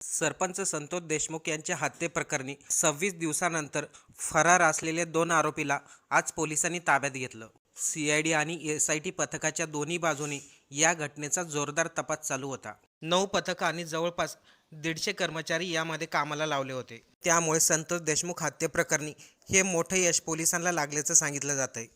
सरपंच संतोष देशमुख यांच्या हत्येप्रकरणी सव्वीस दिवसानंतर फरार असलेल्या दोन आरोपीला आज पोलिसांनी ताब्यात घेतलं. सी आय डी आणि एस आय टी पथकाच्या दोन्ही बाजूनी या घटनेचा जोरदार तपास चालू होता. नऊ पथकं आणि जवळपास दीडशे कर्मचारी यामध्ये कामाला लावले होते. त्यामुळे संतोष देशमुख हत्येप्रकरणी हे मोठं यश पोलिसांना लागल्याचं सांगितलं जात आहे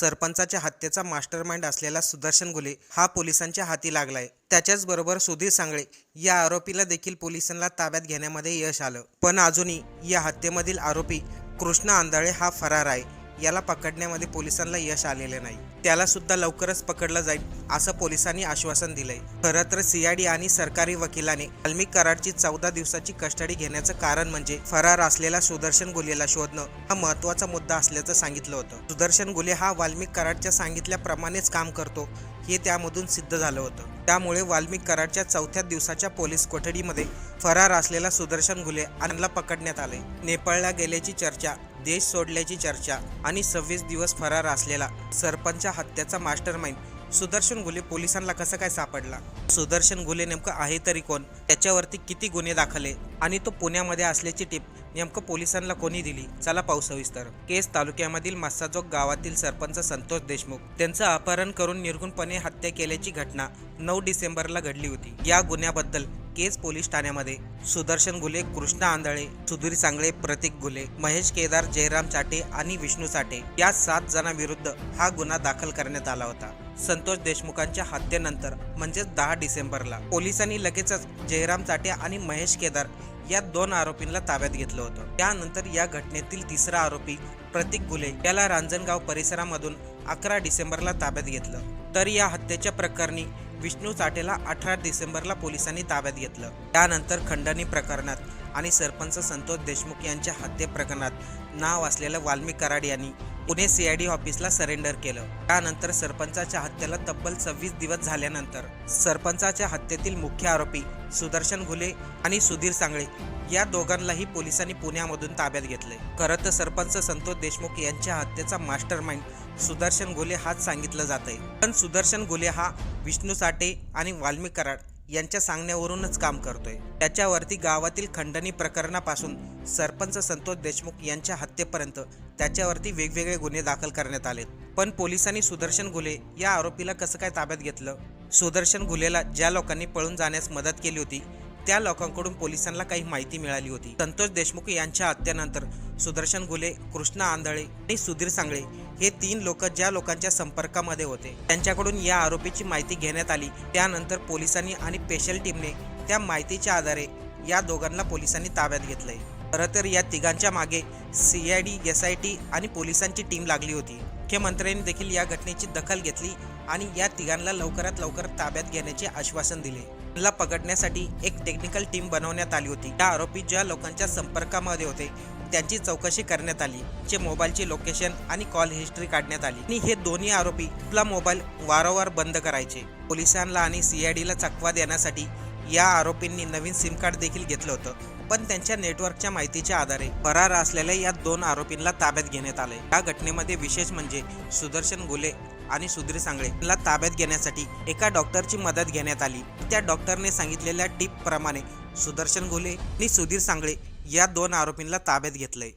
सरपंचाच्या हत्येचा मास्टरमाइंड असलेला सुदर्शन गुले हा पोलिसांच्या हाती लागलाय. त्याच्याच बरोबर सुधीर सांगळे या आरोपीला देखील पोलिसांना ताब्यात घेण्यामध्ये यश आलं. पण अजूनही या हत्येमधील आरोपी कृष्णा आंधळे हा फरार आहे. याला पकडण्यामध्ये पोलिसांना यश आलेले नाही. त्याला सुद्धा लवकरच पकडलं जाईल असं पोलिसांनी आश्वासन दिलंय. खरं तर सीआयडी आणि सरकारी वकिलाने वाल्मिक कराडची चौदा दिवसाची कस्टडी घेण्याचं कारण म्हणजे फरार असलेला सुदर्शन गुलेला शोधणं हा महत्त्वाचा मुद्दा असल्याचं सांगितलं होतं. सुदर्शन गुले हा वाल्मिक कराडच्या सांगितल्याप्रमाणेच काम करतो हे त्यामधून सिद्ध झालं होतं. त्यामुळे वाल्मिक कराडच्या चौथ्या दिवसाच्या पोलीस कोठडीमध्ये फरार असलेला सुदर्शन घुले यांना पकडण्यात आले. नेपाळला गेल्याची चर्चा देश सोडल्याची चर्चा आणि सव्वीस दिवस फरार असलेला सरपंच हत्याचा मास्टर माइंड सुदर्शन घुले पोलिसांना कसं काय सापडला? सुदर्शन घुले नेमकं आहे तरी कोण? त्याच्यावरती किती गुन्हे दाखले आणि तो पुण्यामध्ये असल्याची टीप नेमकं पोलिसांना कोणी दिली? चला पाहू सविस्तर केस तालुक्यामधील मासाजोग गावातील सरपंच संतोष देशमुख. त्यांचं अपहरण करून निर्गुणपणे हत्या केल्याची घटना नऊ डिसेंबरला घडली होती. या गुन्ह्याबद्दल केस पोलीस ठाण्यामध्ये. सुदर्शन गुले कृष्णा आंधळे सुधीर सांगळे प्रतीक गुले महेश केदार जयराम चाटे आणि विष्णू चाटे या सात जणांविरुद्ध हा गुन्हा दाखल करण्यात आला होता. संतोष देशमुखांच्या हत्येनंतर म्हणजेच दहा डिसेंबरला पोलिसांनी लगेचच जयराम चाटे आणि महेश केदार या दोन आरोपींना ताब्यात घेतलं होतं. त्यानंतर या घटनेतील तिसरा आरोपी प्रतीक गुले याला रांजणगाव परिसरामधून अकरा डिसेंबरला ताब्यात घेतलं. तर या हत्येच्या प्रकरणी विष्णू चाटेला अठरा डिसेंबरला पोलिसांनी ताब्यात घेतलं. त्यानंतर खंडणी प्रकरणात आणि सरपंच संतोष देशमुख यांच्या हत्ये प्रकरणात नाव असलेल्या वाल्मी कराड यांनी पुणे सीआयडी ऑफिसला सरेंडर केलं. त्यानंतर सरपंचाच्या हत्येला तब्बल सव्वीस दिवस झाल्यानंतर सरपंचाच्या हत्येतील मुख्य आरोपी सुदर्शन घुले आणि सुधीर सांगळे या दोघांनाही पोलिसांनी पुण्यामधून ताब्यात घेतले खरं तर सरपंच संतोष देशमुख यांच्या हत्येचा मास्टर माइंड सुदर्शन घोले हाच सांगितलं जात आहे पण सुदर्शन घोले हा विष्णू साठे आणि वाल्मिक कराड यांच्या सांगण्यावरूनच काम करतोय. त्याच्यावरती गावातील खंडणी प्रकरणापासून सरपंच संतोष देशमुख यांच्या हत्येपर्यंत त्याच्यावरती वेगवेगळे गुन्हे दाखल करण्यात आले पण पोलिसांनी सुदर्शन गुले या आरोपीला कसं काय ताब्यात घेतलं? सुदर्शन गुलेला ज्या लोकांनी पळून जाण्यास मदत केली होती त्या लोकांकडून पोलिसांना काही माहिती मिळाली होती. संतोष देशमुख यांच्या हत्येनंतर सुदर्शन गुले कृष्णा आंधळे आणि सुधीर सांगळे हे तीन लोक ज्या लोकांच्या संपर्कामध्ये होते त्यांच्याकडून या आरोपीची माहिती घेण्यात आली. त्यानंतर पोलिसांनी आणि स्पेशल टीमने त्या माहितीच्या आधारे या दोघांना पोलिसांनी ताब्यात घेतलंय. खरं तर या तिघांच्या मागे C I D S I T आणि पोलिसांची टीम लागली होती. मुख्यमंत्र्यांनी देखील या घटनेची दखल घेतली आणि या तिघांना लवकरात लवकर ताब्यात घेण्याचे आश्वासन दिले. त्यांना पकडण्यासाठी एक टेक्निकल टीम बनवण्यात आली होती. त्या आरोपी ज्या लोकांच्या संपर्कामध्ये होते त्यांची चौकशी करण्यात आली चे मोबाईलची लोकेशन आणि कॉल हिस्ट्री काढण्यात आली. आणि हे दोन्ही आरोपी आपला मोबाईल वारंवार बंद करायचे. पोलिसांना आणि सीआयडीला चकवा देण्यासाठी या आरोपींनी नवीन सिम कार्ड देखील घेतलं होतं पण त्यांच्या नेटवर्कच्या माहितीच्या आधारे फरार असलेल्या या दोन आरोपींना ताब्यात घेण्यात आले या घटनेमध्ये विशेष म्हणजे सुदर्शन गुले आणि सुधीर सांगळे यांना ताब्यात घेण्यासाठी एका डॉक्टरची मदत घेण्यात आली. त्या डॉक्टरने सांगितलेल्या टीप प्रमाणे सुदर्शन गोले आणि सुधीर सांगळे या दोन आरोपींना ताब्यात घेतलंय.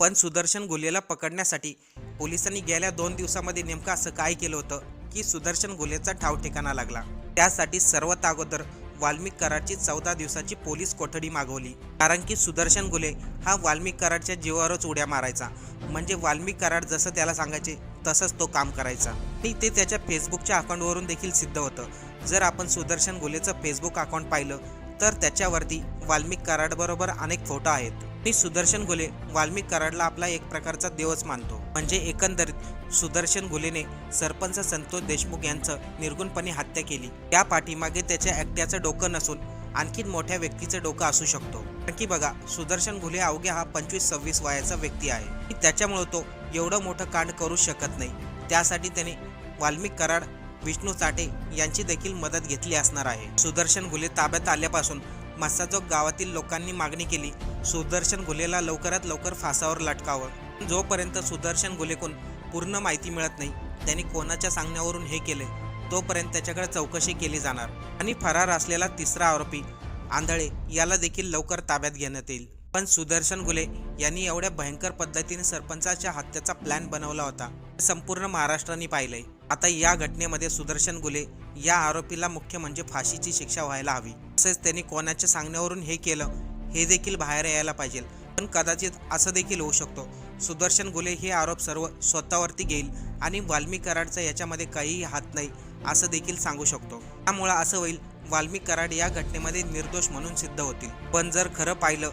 पण सुदर्शन गोलेला पकडण्यासाठी पोलिसांनी गेल्या दोन दिवसामध्ये नेमकं असं काय केलं होतं की सुदर्शन गोलेचा ठाव ठिकाणा लागला? त्यासाठी सर्वात अगोदर वाल्मिक कराडची चौदा दिवसाची पोलीस कोठडी मागवली. कारण की सुदर्शन गुले हा वाल्मिक कराडच्या जीवावरच उड्या मारायचा. म्हणजे वाल्मिक कराड जसं त्याला सांगायचे तसंच तो काम करायचा. आणि ते त्याच्या फेसबुकच्या अकाउंटवरून देखील सिद्ध होतं. जर आपण सुदर्शन गुलेचं फेसबुक अकाउंट पाहिलं तर त्याच्यावरती वाल्मिक कराडबरोबर अनेक फोटो आहेत. मी सुदर्शन गुले वाल्मिक कराडला आपला एक प्रकारचा देवच मानतो. म्हणजे एकंदरीत सुदर्शन गुलेने सरपंच संतोष देशमुख यांचं निर्गुणपणे हत्या केली. त्या पाठीमागे त्याच्या एकट्याचं डोकं नसून आणखीन मोठ्या व्यक्तीचं डोकं असू शकतो. आणखी की बघा सुदर्शन घुले अवघ्या हा पंचवीस सव्वीस वयाचा व्यक्ती आहे. त्याच्यामुळं त्याच्यामुळे तो एवढं मोठं कांड करू शकत नाही. त्यासाठी त्याने वाल्मिक कराड विष्णू चाटे यांची देखील मदत घेतली असणार आहे. सुदर्शन घुले ताब्यात आल्यापासून मस्साजोग गावातील लोकांनी मागणी केली सुदर्शन घुलेला लवकरात लवकर फासावर लटकावं. जोपर्यंत सुदर्शन घुलेकून पूर्ण माहिती मिळत नाही त्यांनी कोणाच्या सांगण्यावरून हे केले तोपर्यंत त्याच्याकडे चौकशी केली जाणार. आणि फरार असलेला तिसरा आरोपी आंधळे याला देखील लवकर ताब्यात घेण्यात येईल. पण सुदर्शन गुले यांनी एवढ्या भयंकर पद्धतीने सरपंचाच्या हत्येचा प्लॅन बनवला होता संपूर्ण महाराष्ट्राने पाहिलंय. आता या घटनेमध्ये सुदर्शन गुले या आरोपीला मुख्य म्हणजे फाशीची शिक्षा व्हायला हवी. तसेच त्यांनी कोणाच्या सांगण्यावरून हे केलं हे देखील बाहेर यायला पाहिजे. पण कदाचित असं देखील होऊ शकतो. सुदर्शन गुले हे आरोप सर्व स्वतःवरती घेईल आणि वाल्मिक कराडचा याच्यामध्ये काहीही हात नाही असं देखील सांगू शकतो. त्यामुळं असं होईल वाल्मिक कराड या घटनेमध्ये निर्दोष म्हणून सिद्ध होतील. पण जर खरं पाहिलं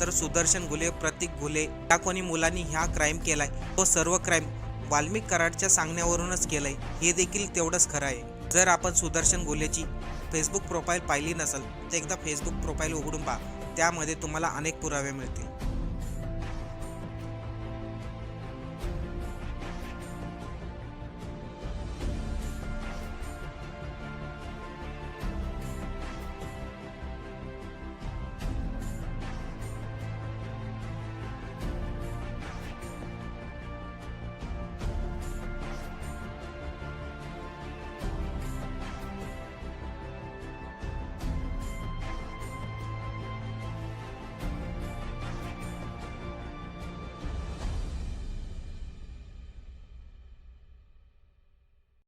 तर सुदर्शन गुले प्रतीक गुले या कोणी मुलांनी ह्या क्राईम केलाय तो सर्व क्राईम वाल्मिक कराडच्या सांगण्यावरूनच केलंय हे देखील तेवढंच खरं आहे. जर आपण सुदर्शन गोलेची फेसबुक प्रोफाईल पाहिली नसेल तर एकदा फेसबुक प्रोफाईल उघडून पहा. त्यामध्ये तुम्हाला अनेक पुरावे मिळतील.